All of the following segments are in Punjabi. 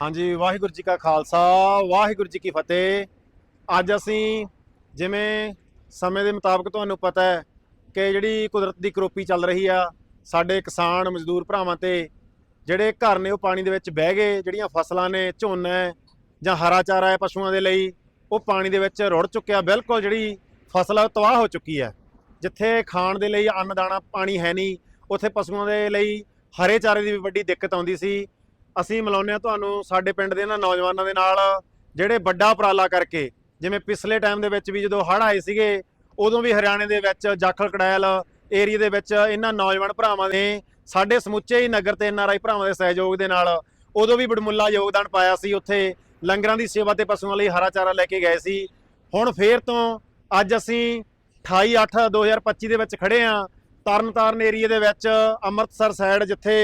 ਹਾਂਜੀ, ਵਾਹਿਗੁਰੂ ਜੀ ਕਾ ਖਾਲਸਾ, ਵਾਹਿਗੁਰੂ ਜੀ ਕੀ ਫਤਿਹ। ਅੱਜ ਅਸੀਂ ਜਿਵੇਂ ਸਮੇਂ ਦੇ ਮੁਤਾਬਕ ਤੁਹਾਨੂੰ ਪਤਾ ਹੈ ਕਿ ਜਿਹੜੀ ਕੁਦਰਤ ਦੀ ਕਰੋਪੀ ਚੱਲ ਰਹੀ ਆ, ਸਾਡੇ ਕਿਸਾਨ, ਮਜ਼ਦੂਰ ਭਰਾਵਾਂ ਤੇ ਜਿਹੜੇ ਘਰ ਨੇ ਉਹ ਪਾਣੀ ਦੇ ਵਿੱਚ ਬਹਿ ਗਏ, ਜਿਹੜੀਆਂ ਫਸਲਾਂ ਨੇ, ਝੋਨਾ ਜਾਂ ਹਰਾ ਚਾਰਾ ਹੈ ਪਸ਼ੂਆਂ ਦੇ ਲਈ, ਉਹ ਪਾਣੀ ਦੇ ਵਿੱਚ ਰੁੜ ਚੁੱਕਿਆ, ਬਿਲਕੁਲ ਜਿਹੜੀ ਫਸਲ ਆ ਉਹ ਤਬਾਹ ਹੋ ਚੁੱਕੀ ਹੈ। ਜਿੱਥੇ ਖਾਣ ਦੇ ਲਈ ਅੰਨ ਦਾਣਾ ਪਾਣੀ ਹੈ ਨਹੀਂ, ਉੱਥੇ ਪਸ਼ੂਆਂ ਦੇ ਲਈ ਹਰੇ ਚਾਰੇ ਦੀ ਵੀ ਵੱਡੀ ਦਿੱਕਤ ਆਉਂਦੀ ਸੀ। ਅਸੀਂ ਮਿਲਾਉਂਦੇ ਹਾਂ ਤੁਹਾਨੂੰ ਸਾਡੇ ਪਿੰਡ ਦੇ ਇਹਨਾਂ ਨੌਜਵਾਨਾਂ ਦੇ ਨਾਲ, ਜਿਹੜੇ ਵੱਡਾ ਉਪਰਾਲਾ ਕਰਕੇ, ਜਿਵੇਂ ਪਿਛਲੇ ਟਾਈਮ ਦੇ ਵਿੱਚ ਵੀ ਜਦੋਂ ਹੜ੍ਹ ਆਏ ਸੀਗੇ, ਉਦੋਂ ਵੀ ਹਰਿਆਣੇ ਦੇ ਵਿੱਚ ਜਾਖਲ ਕੜੈਲ ਏਰੀਆ ਦੇ ਵਿੱਚ ਇਹਨਾਂ ਨੌਜਵਾਨ ਭਰਾਵਾਂ ਨੇ ਸਾਡੇ ਸਮੁੱਚੇ ਹੀ ਨਗਰ ਤੇ ਐਨਆਰਆਈ ਭਰਾਵਾਂ ਦੇ ਸਹਿਯੋਗ ਦੇ ਨਾਲ ਉਦੋਂ ਵੀ ਬੜਮੁੱਲਾ ਯੋਗਦਾਨ ਪਾਇਆ ਸੀ, ਉੱਥੇ ਲੰਗਰਾਂ ਦੀ ਸੇਵਾ ਤੇ ਪਸ਼ੂਆਂ ਲਈ ਹਰਾ ਚਾਰਾ ਲੈ ਕੇ ਗਏ ਸੀ। ਹੁਣ ਫੇਰ ਤੋਂ ਅੱਜ ਅਸੀਂ 28/8/2025 ਦੇ ਵਿੱਚ ਖੜੇ ਆਂ ਤਰਨਤਾਰਨ ਏਰੀਆ ਦੇ ਵਿੱਚ ਅੰਮ੍ਰਿਤਸਰ ਸਾਈਡ ਜਿੱਥੇ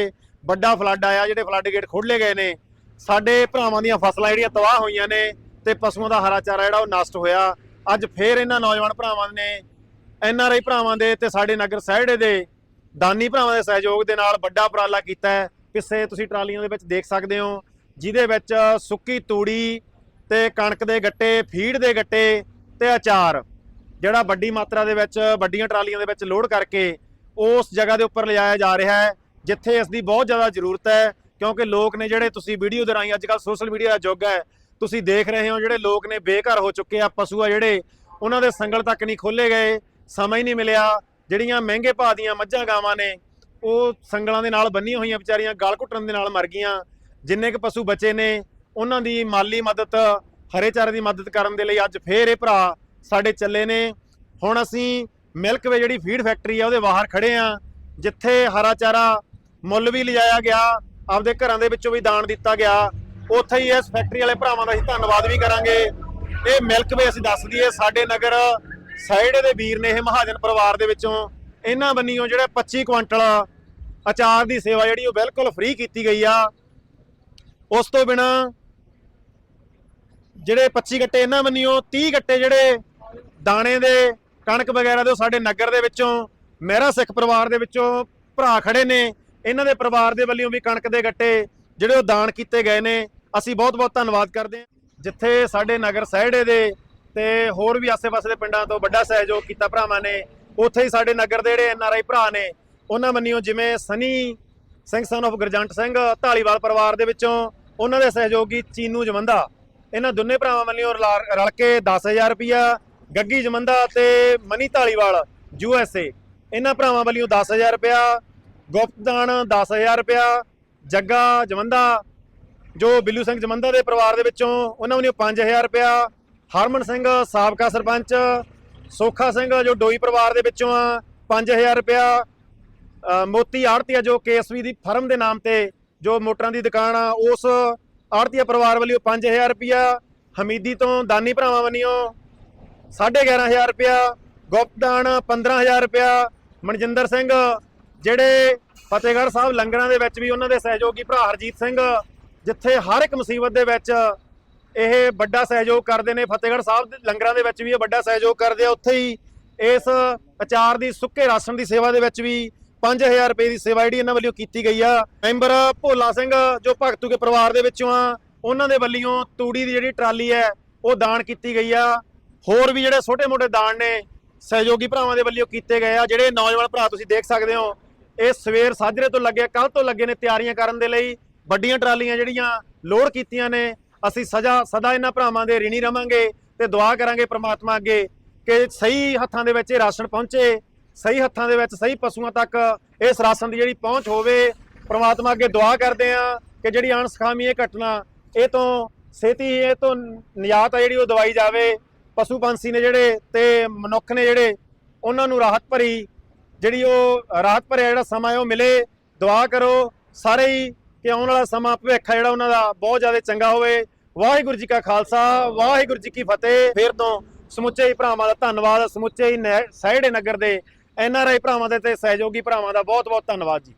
ਵੱਡਾ ਫਲੱਡ ਆਇਆ, ਜਿਹੜੇ ਫਲੱਡ ਗੇਟ ਖੋਲ੍ਹੇ ਗਏ ਨੇ। ਸਾਡੇ ਭਰਾਵਾਂ ਦੀਆਂ ਫਸਲਾਂ ਜਿਹੜੀਆਂ ਤਬਾਹ ਹੋਈਆਂ ਨੇ ਤੇ ਪਸ਼ੂਆਂ ਦਾ ਹਰਾ ਚਾਰਾ ਜਿਹੜਾ ਉਹ ਨਸ਼ਟ ਹੋਇਆ। ਅੱਜ ਫੇਰ ਇਹਨਾਂ ਨੌਜਵਾਨ ਭਰਾਵਾਂ ਨੇ, ਐਨ ਆਰ ਆਈ ਭਰਾਵਾਂ ਦੇ ਤੇ ਸਾਡੇ ਨਗਰ ਸਹਿੜੇ ਦੇ, ਦਾਨੀ ਭਰਾਵਾਂ ਦੇ ਸਹਿਯੋਗ ਦੇ ਨਾਲ ਵੱਡਾ ਉਪਰਾਲਾ ਕੀਤਾ ਹੈ। ਪਿੱਛੇ ਤੁਸੀਂ ਟਰਾਲੀਆਂ ਦੇ ਵਿੱਚ ਦੇਖ ਸਕਦੇ ਹੋ, ਜਿਹਦੇ ਵਿੱਚ ਸੁੱਕੀ ਤੂੜੀ ਤੇ ਕਣਕ ਦੇ ਗੱਟੇ, ਫੀਡ ਦੇ ਗੱਟੇ ਤੇ ਅਚਾਰ, ਜਿਹੜਾ ਵੱਡੀ ਮਾਤਰਾ ਦੇ ਵਿੱਚ ਵੱਡੀਆਂ ਟਰਾਲੀਆਂ ਦੇ ਵਿੱਚ ਲੋਡ ਕਰਕੇ ਉਸ ਜਗ੍ਹਾ ਦੇ ਉੱਪਰ ਲਿਜਾਇਆ ਜਾ ਰਿਹਾ ਹੈ। ਜਿੱਥੇ ਇਸ ਦੀ ਬਹੁਤ ਜ਼ਿਆਦਾ ਜ਼ਰੂਰਤ ਹੈ, ਕਿਉਂਕਿ ਲੋਕ ਨੇ ਜਿਹੜੇ ਤੁਸੀਂ ਵੀਡੀਓ ਦੇ ਰਾਹੀਂ ਅੱਜ ਕੱਲ੍ਹ ਸੋਸ਼ਲ ਮੀਡੀਆ ਦਾ ਯੁੱਗ ਹੈ, ਤੁਸੀਂ ਦੇਖ ਰਹੇ ਹੋ ਜਿਹੜੇ ਲੋਕ ਨੇ ਬੇਘਰ ਹੋ ਚੁੱਕੇ ਆ ਪਸ਼ੂ ਆ ਜਿਹੜੇ, ਉਹਨਾਂ ਦੇ ਸੰਗਲ ਤੱਕ ਨਹੀਂ ਖੋਲੇ ਗਏ, ਸਮਾਂ ਹੀ ਨਹੀਂ ਮਿਲਿਆ, ਜਿਹੜੀਆਂ ਮਹਿੰਗੇ ਭਾਅ ਦੀਆਂ ਮੱਝਾਂ ਗਾਵਾਂ ਨੇ, ਉਹ ਸੰਗਲਾਂ ਦੇ ਨਾਲ ਬੰਨੀਆਂ ਹੋਈਆਂ ਵਿਚਾਰੀਆਂ, ਗਲ ਘੁੱਟਣ ਦੇ ਨਾਲ ਮਰ ਗਈਆਂ, ਜਿੰਨੇ ਕੁ ਪਸ਼ੂ ਬਚੇ ਨੇ, ਉਹਨਾਂ ਦੀ ਮਾਲੀ ਮਦਦ, ਹਰੇ ਚਾਰੇ ਦੀ ਮਦਦ ਕਰਨ ਦੇ ਲਈ ਅੱਜ ਫੇਰ ਇਹ ਭਰਾ ਸਾਡੇ ਚੱਲੇ ਨੇ। ਹੁਣ ਅਸੀਂ ਮਿਲਕ ਵੇ ਜਿਹੜੀ ਫੀਡ ਫੈਕਟਰੀ ਆ, ਉਹਦੇ ਬਾਹਰ ਖੜੇ ਆ, ਜਿੱਥੇ ਹਰਾ ਚਾਰਾ ਮੁੱਲ ਵੀ ਲਿਜਾਇਆ ਗਿਆ, ਆਪਦੇ ਘਰਾਂ ਦੇ ਵਿੱਚੋਂ ਵੀ ਦਾਨ ਦਿੱਤਾ ਗਿਆ। ਉੱਥੇ ਹੀ ਇਸ ਫੈਕਟਰੀ ਵਾਲੇ ਭਰਾਵਾਂ ਦਾ ਅਸੀਂ ਧੰਨਵਾਦ ਵੀ ਕਰਾਂਗੇ। ਇਹ ਮਿਲਕ ਵੇ ਅਸੀਂ ਦੱਸ ਦਈਏ, ਸਾਡੇ ਨਗਰ ਸਾਈਡ ਦੇ ਵੀਰ ਨੇ ਇਹ ਮਹਾਜਨ ਪਰਿਵਾਰ ਦੇ ਵਿੱਚੋਂ ਇਹਨਾਂ ਬੰਨੀਓ ਜਿਹੜੇ 25 ਕੁਇੰਟਲ ਅਚਾਰ ਦੀ ਸੇਵਾ ਜਿਹੜੀ ਉਹ ਬਿਲਕੁਲ ਫ੍ਰੀ ਕੀਤੀ ਗਈ ਆ। ਉਸ ਤੋਂ ਬਿਨਾ ਜਿਹੜੇ 25 ਗੱਟੇ ਇਹਨਾਂ ਬੰਨੀਓ 30 ਗੱਟੇ ਜਿਹੜੇ ਦਾਣੇ ਦੇ, ਕਣਕ ਵਗੈਰਾ ਦੇ ਉਹ ਸਾਡੇ ਨਗਰ ਦੇ ਵਿੱਚੋਂ ਮਹਿਰਾ ਸਿੱਖ ਪਰਿਵਾਰ ਦੇ ਵਿੱਚੋਂ ਭਰਾ ਖੜੇ ਨੇ। ਇਹਨਾਂ ਦੇ ਪਰਿਵਾਰ ਦੇ ਵੱਲੋਂ ਵੀ ਕਣਕ ਦੇ ਗੱਟੇ ਜਿਹੜੇ ਉਹ ਦਾਨ ਕੀਤੇ ਗਏ ਨੇ। ਅਸੀਂ ਬਹੁਤ ਬਹੁਤ ਧੰਨਵਾਦ ਕਰਦੇ ਹਾਂ। ਜਿੱਥੇ ਸਾਡੇ ਨਗਰ ਸਹਿੜੇ ਦੇ ਤੇ ਹੋਰ ਵੀ ਆਸੇ-ਪਾਸੇ ਦੇ ਪਿੰਡਾਂ ਤੋਂ ਵੱਡਾ ਸਹਿਯੋਗ ਕੀਤਾ ਭਰਾਵਾਂ ਨੇ, ਉੱਥੇ ਹੀ ਸਾਡੇ ਨਗਰ ਦੇ ਜਿਹੜੇ ਐਨਆਰਆਈ ਭਰਾ ਨੇ, ਉਹਨਾਂ ਮੰਨਿਓ ਜਿਵੇਂ ਸਨੀ ਸਿੰਘ ਸਨ of ਗਰਜੰਟ ਸਿੰਘ ਢਾਲੀਵਾਲ ਪਰਿਵਾਰ ਦੇ ਵਿੱਚੋਂ ਉਹਨਾਂ ਦੇ ਸਹਿਯੋਗੀ ਚੀਨੂ ਜਮੰਦਾ ਇਹਨਾਂ ਦੋਨੇ ਭਰਾਵਾਂ ਵੱਲੋਂ ਰਲ ਕੇ 10000 ਰੁਪਿਆ ਗੱਗੀ ਜਮੰਦਾ ਤੇ Mani Dhaliwal U S A. ਇਹਨਾਂ ਭਰਾਵਾਂ ਵੱਲੋਂ 10000 ਰੁਪਇਆ ਗੁਪਤਦਾਨ 10000 ਰੁਪਇਆ ਜੱਗਾ ਜਮੰਦਾ ਜੋ ਬਿੱਲੂ ਸਿੰਘ ਜਮੰਦਾ ਦੇ ਪਰਿਵਾਰ ਦੇ ਵਿੱਚੋਂ ਉਹਨਾਂ ਵੱਲੋਂ 5000 ਰੁਪਇਆ ਹਰਮਨ ਸਿੰਘ ਸਾਬਕਾ ਸਰਪੰਚ ਸੋਖਾ ਸਿੰਘ ਜੋ ਡੋਈ ਪਰਿਵਾਰ ਦੇ ਵਿੱਚੋਂ ਆ 5000 ਰੁਪਿਆ ਅ, ਮੋਤੀ ਆੜਤੀਆ ਜੋ ਕੇਐਸਵੀ ਦੀ ਫਰਮ ਦੇ ਨਾਮ ਤੇ ਜੋ ਮੋਟਰਾਂ ਦੀ ਦੁਕਾਨ ਆ ਉਸ ਆੜਤੀਆ ਪਰਿਵਾਰ ਵੱਲੋਂ 5000 ਰੁਪਿਆ ਹਮੀਦੀ ਤੋਂ ਦਾਨੀ ਭਰਾਵਾਂ ਵੱਲੋਂ 11500 ਰੁਪਇਆ ਗੁਪਤਦਾਨ 15000 ਰੁਪਇਆ ਮਨਜਿੰਦਰ ਸਿੰਘ ਜਿਹੜੇ ਫਤਿਹਗੜ੍ਹ ਸਾਹਿਬ ਲੰਗਰਾਂ ਦੇ ਵਿੱਚ ਵੀ ਉਹਨਾਂ ਦੇ ਸਹਿਯੋਗੀ ਭਰਾ ਹਰਜੀਤ ਸਿੰਘ, ਜਿੱਥੇ ਹਰ ਇੱਕ ਮੁਸੀਬਤ ਦੇ ਵਿੱਚ ਇਹ ਵੱਡਾ ਸਹਿਯੋਗ ਕਰਦੇ ਨੇ, ਫਤਿਹਗੜ੍ਹ ਸਾਹਿਬ ਦੇ ਲੰਗਰਾਂ ਦੇ ਵਿੱਚ ਵੀ ਇਹ ਵੱਡਾ ਸਹਿਯੋਗ ਕਰਦੇ ਆ। ਉੱਥੇ ਹੀ ਇਸ ਅਚਾਰ ਦੀ ਸੁੱਕੇ ਰਾਸ਼ਨ ਦੀ ਸੇਵਾ ਦੇ ਵਿੱਚ ਵੀ 5000 ਰੁਪਏ ਦੀ ਸੇਵਾ ਜਿਹੜੀ ਇਹਨਾਂ ਵੱਲੋਂ ਕੀਤੀ ਗਈ ਆ। ਮੈਂਬਰ ਭੋਲਾ ਸਿੰਘ, ਜੋ ਭਗਤੂ ਕੇ ਪਰਿਵਾਰ ਦੇ ਵਿੱਚੋਂ ਆ, ਉਹਨਾਂ ਦੇ ਵੱਲੋਂ ਤੂੜੀ ਦੀ ਜਿਹੜੀ ਟਰਾਲੀ ਹੈ, ਉਹ ਦਾਨ ਕੀਤੀ ਗਈ ਆ। ਹੋਰ ਵੀ ਜਿਹੜੇ ਛੋਟੇ-ਮੋਟੇ ਦਾਨ ਨੇ, ਸਹਿਯੋਗੀ ਭਰਾਵਾਂ ਦੇ ਵੱਲੋਂ ਕੀਤੇ ਗਏ ਆ, ਜਿਹੜੇ ਨੌਜਵਾਨ ਭਰਾ ਤੁਸੀਂ ਦੇਖ ਸਕਦੇ ਹੋ ਇਹ ਸਵੇਰ ਸਾਜਰੇ ਤੋਂ ਲੱਗੇ ਕੱਲ ਤੋਂ ਲੱਗੇ ਨੇ ਤਿਆਰੀਆਂ ਕਰਨ ਦੇ ਲਈ। ਵੱਡੀਆਂ ਟਰਾਲੀਆਂ ਜਿਹੜੀਆਂ ਲੋਡ ਕੀਤੀਆਂ ਨੇ, ਅਸੀਂ ਸਜ਼ਾ, ਸਦਾ ਇਹਨਾਂ ਭਰਾਵਾਂ ਦੇ ਰਿਣੀ ਰਵਾਂਗੇ ਤੇ ਦੁਆ ਕਰਾਂਗੇ ਪ੍ਰਮਾਤਮਾ ਅੱਗੇ ਕਿ ਸਹੀ ਹੱਥਾਂ ਦੇ ਵਿੱਚ ਇਹ ਰਾਸ਼ਨ ਪਹੁੰਚੇ, ਸਹੀ ਹੱਥਾਂ ਦੇ ਵਿੱਚ ਸਹੀ ਪਸ਼ੂਆਂ ਤੱਕ ਇਸ ਰਾਸ਼ਨ ਦੀ ਜਿਹੜੀ ਪਹੁੰਚ ਹੋਵੇ। ਪ੍ਰਮਾਤਮਾ ਅੱਗੇ ਦੁਆ ਕਰਦੇ ਆ ਕਿ ਜਿਹੜੀ ਅਣਸਖਾਮੀ ਇਹ ਘਟਨਾ, ਇਹ ਤੋਂ ਛੇਤੀ ਇਹ ਤੋਂ ਨਿਜਾਤ ਆ ਜਿਹੜੀ ਉਹ ਦਵਾਈ ਜਾਵੇ। ਪਸ਼ੂ ਪੰਛੀ ਨੇ ਜਿਹੜੇ ਤੇ ਮਨੁੱਖ ਨੇ ਜਿਹੜੇ, ਉਹਨਾਂ ਨੂੰ ਰਾਹਤ ਭਰੀ ਜਿਹੜੀ ਉਹ ਰਾਹਤ ਭਰਿਆ ਜਿਹੜਾ ਸਮਾਂ ਹੈ, ਉਹ ਮਿਲੇ, ਦੁਆ ਕਰੋ, ਸਾਰੇ ਹੀ ਕਿ ਆਉਣ ਵਾਲਾ ਸਮਾਂ, ਭਵਿੱਖ ਜਿਹੜਾ ਉਹਨਾਂ ਦਾ ਬਹੁਤ ਜ਼ਿਆਦਾ ਚੰਗਾ ਹੋਵੇ। ਵਾਹਿਗੁਰੂ ਜੀ ਕਾ ਖਾਲਸਾ, ਵਾਹਿਗੁਰੂ ਜੀ ਕੀ ਫਤਿਹ। ਫਿਰ ਤੋਂ ਸਮੁੱਚੇ ਹੀ ਭਰਾਵਾਂ ਦਾ ਧੰਨਵਾਦ, ਸਮੁੱਚੇ ਹੀ ਨਹਿ- ਸਹਿੜੇ ਨਗਰ ਦੇ ਐਨ ਆਰ ਆਈ ਭਰਾਵਾਂ ਦੇ ਤੇ ਸਹਿਯੋਗੀ ਭਰਾਵਾਂ ਦਾ ਬਹੁਤ ਬਹੁਤ ਧੰਨਵਾਦ ਜੀ।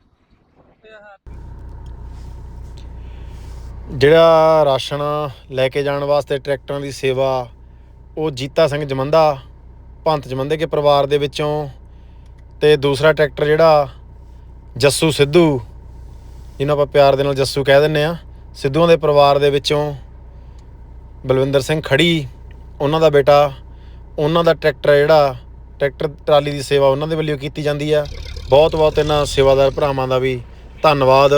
ਜਿਹੜਾ ਰਾਸ਼ਨ ਲੈ ਕੇ ਜਾਣ ਵਾਸਤੇ ਟਰੈਕਟਰਾਂ ਦੀ ਸੇਵਾ, ਉਹ ਜੀਤਾ ਸਿੰਘ ਜਮੰਦਾ ਭੰਤ ਜਮੰਦੇ ਕੇ ਪਰਿਵਾਰ ਦੇ ਵਿੱਚੋਂ ਤੇ ਦੂਸਰਾ ਟਰੈਕਟਰ ਜਿਹੜਾ ਜੱਸੂ ਸਿੱਧੂ, ਜਿਹਨੂੰ ਆਪਾਂ ਪਿਆਰ ਦੇ ਨਾਲ ਜੱਸੂ ਕਹਿ ਦਿੰਨੇ ਆ ਸਿੱਧੂਆਂ ਦੇ ਪਰਿਵਾਰ ਦੇ ਵਿੱਚੋਂ ਬਲਵਿੰਦਰ ਸਿੰਘ ਖੜੀ, ਉਹਨਾਂ ਦਾ ਬੇਟਾ, ਉਹਨਾਂ ਦਾ ਟਰੈਕਟਰ ਜਿਹੜਾ, ਟਰੈਕਟਰ ਟਰਾਲੀ ਦੀ ਸੇਵਾ ਉਹਨਾਂ ਦੇ ਵੱਲੋਂ ਕੀਤੀ ਜਾਂਦੀ ਆ। ਬਹੁਤ ਬਹੁਤ ਇਹਨਾਂ ਸੇਵਾਦਾਰ ਭਰਾਵਾਂ ਦਾ ਵੀ ਧੰਨਵਾਦ।